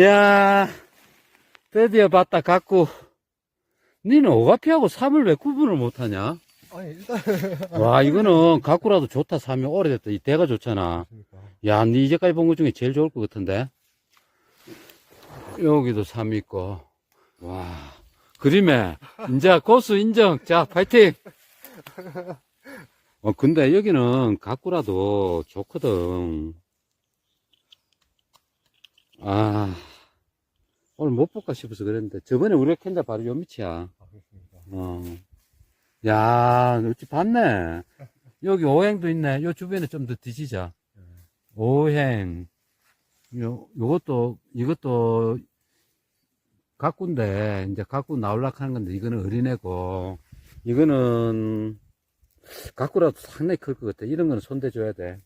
야 드디어 봤다, 갖고. 니는 오가피하고 삼을 왜 구분을 못하냐? 아니 일단 와, 이거는 갖고라도 좋다, 삼이 오래됐다. 이 대가 좋잖아. 그러니까 야, 니 이제까지 본 것 중에 제일 좋을 것 같은데? 여기도 삼이 있고. 와, 그림에, 이제 고수 인정. 자, 파이팅! 어, 근데 여기는 갖고라도 좋거든. 아, 오늘 못 볼까 싶어서 그랬는데, 저번에 우리가 캔다 바로 요 밑이야. 아 그렇습니까 어. 야, 어찌 봤네. 여기 오행도 있네. 요 주변에 좀 더 뒤지자. 네. 오행. 요, 요것도, 이것도, 가꾼데, 이제 가꾸 나올라 하는 건데, 이거는 어린애고, 이거는, 가꾸라도 상당히 클 것 같아. 이런 거는 손대줘야 돼.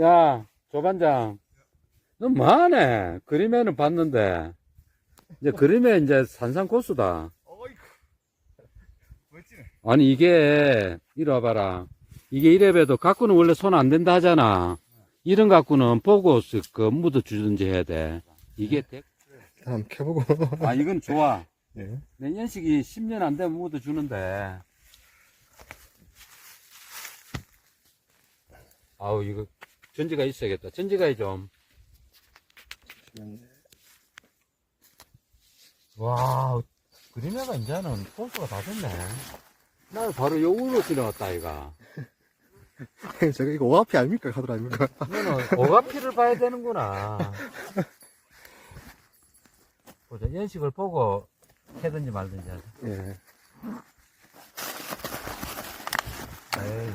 야, 조반장. 너 뭐하네? 그림에는 봤는데. 이제 그림에 이제 산상고수다. 어이구 멋지네 아니, 이게, 이리 와봐라. 이게 이래봬도 가꾸는 원래 손 안 된다 하잖아. 이런 가꾸는 보고, 쓱 그, 묻어주든지 해야 돼. 이게, 대... 한번 켜보고 아, 이건 좋아. 예내 연식이 10년 안 되면 묻어주는데. 아우, 이거, 전지가 있어야겠다. 전지가 좀. 와, 그림에가 이제는 포스가 다 됐네. 나 바로 요으로 지나갔다, 이가. 제가 이거 오아피 아닙니까 카드 아닙니까 너는 오가피를 봐야 되는구나. 보자, 연식을 보고 해든지 말든지 하자. 예 에이.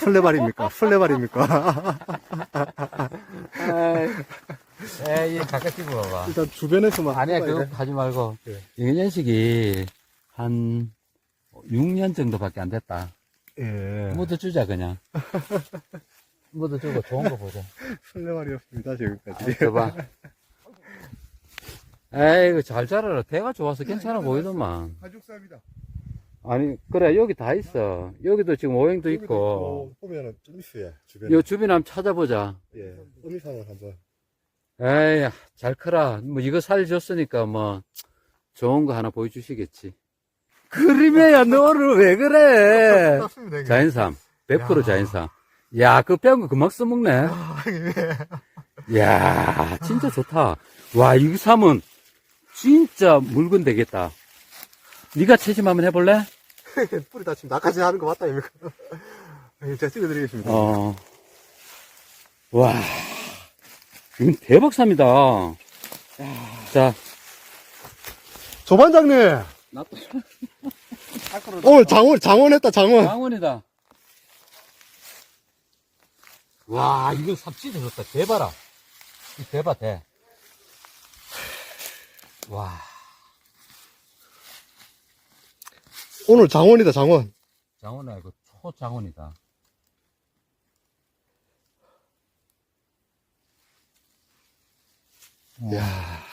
플레발입니까 플레발입니까 에이, 가까이 찍어 봐봐. 일단 주변에서만 아니야, 그거 돼. 하지 말고. 예. 연식이 한 6년 정도밖에 안 됐다. 예 묻어 주자, 그냥. 묻어 주고 좋은 거 보자. 플레발이었습니다 지금까지 줘봐. 에이구, 잘 자라라. 대가 좋아서 괜찮아 보이더만. 가죽삽이다 아니, 그래, 여기 다 있어. 여기도 지금 오행도 있고. 보면은 좀 있어요 주변에 요 주변 한번 찾아보자. 예 의미상을 한번 에이, 잘 크라. 뭐, 이거 살줬으니까 뭐, 좋은 거 하나 보여주시겠지. 그림에야, 너를 왜 그래? 이게. 자연삼. 100% 야. 자연삼. 야, 그 빼온 거 금방 써먹네. 아, 예. 야, 진짜 좋다. 와, 이 삼은 진짜 물건 되겠다. 네가 채심 한번 해볼래? 뿌리 다치면 나까지 하는 거 맞다 예, 제가 찍어드리겠습니다 어. 와, 이건 대박삼이다. 자, 조반장님 나 또. 오늘 장원 장원했다 장원 강원이다. 와, 이거 삽 진짜 좋다. 대봐라. 이 대봐, 대. 와, 오늘 장원이다 장원 장원아, 이거 초장원이다. 야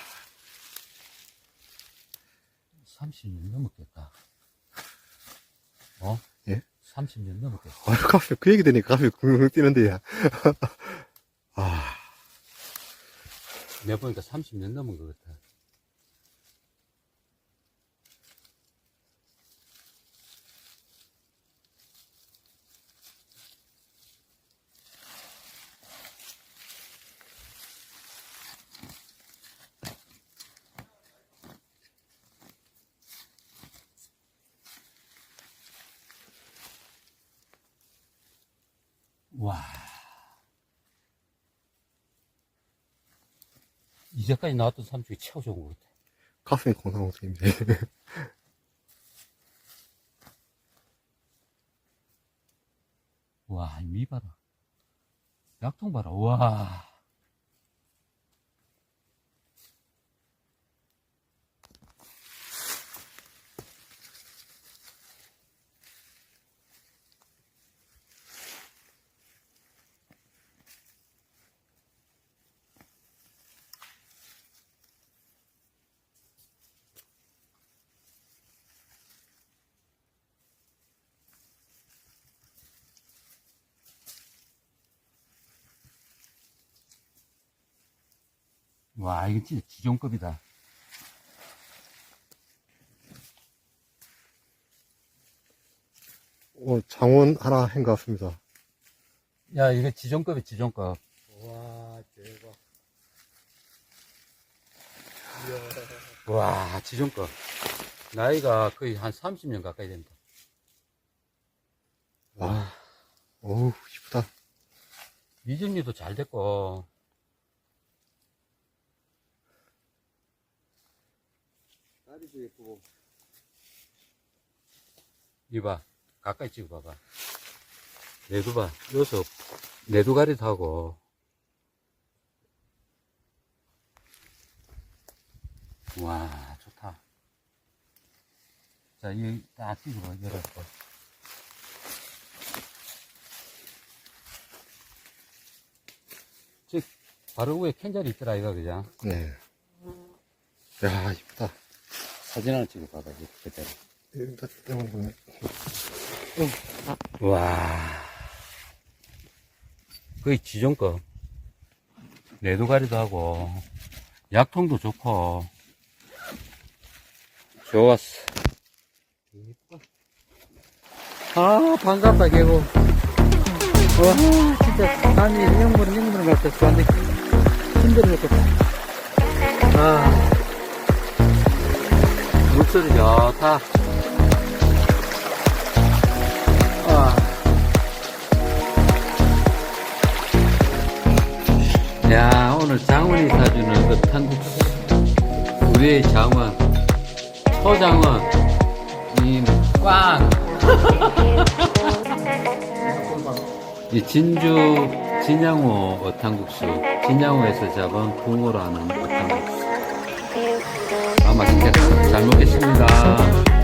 30년 넘었겠다. 어? 예? 30년 넘었겠다. 아, 가슴 그 얘기 되니까 가슴이 쿵 뛰는데 야. 아 내가 보니까 30년 넘은 것 같아. 와. 이제까지 나왔던 삶 중에 최고 좋은 것 같아. 가슴이 콩상콩상입니다 와, 미 봐라. 약통 봐라. 와. 와, 이거 진짜 지존급이다. 오, 장원 하나 한 것 같습니다. 야, 이거 지존급이 지존급. 와, 대박. 와, 지존급. 나이가 거의 한 30년 가까이 된다. 와, 어우, 이쁘다. 미정리도 잘 됐고. 다리도 예쁘고. 이봐. 가까이 찍어봐봐. 내두 봐. 여기서 내두가리도 하고. 와, 좋다. 자, 이딱 찍어봐. 열었고. 즉, 바로 위에 캔자리 있더라, 이거, 그죠? 네. 야, 이쁘다. 사진 하나 찍어봐봐, 그대로. 때문에 보네. 와. 거의 지존급. 내두가리도 하고, 약통도 좋고. 좋았어. 아, 반갑다, 개고. 와, 진짜, 아니, 영물은 영물은 같아. 좋았네. 힘들어 죽겠다. 아, 물소리 좋다. 아. 야, 오늘 장원이 사주는 그 탄국수. 우리의 장원. 소장원. 이, 꽝! 이 진주, 진양호 어탕국수. 진양호에서 잡은 붕어로 하는 어탕국수. 아, 맛있겠다. 잘 먹겠습니다.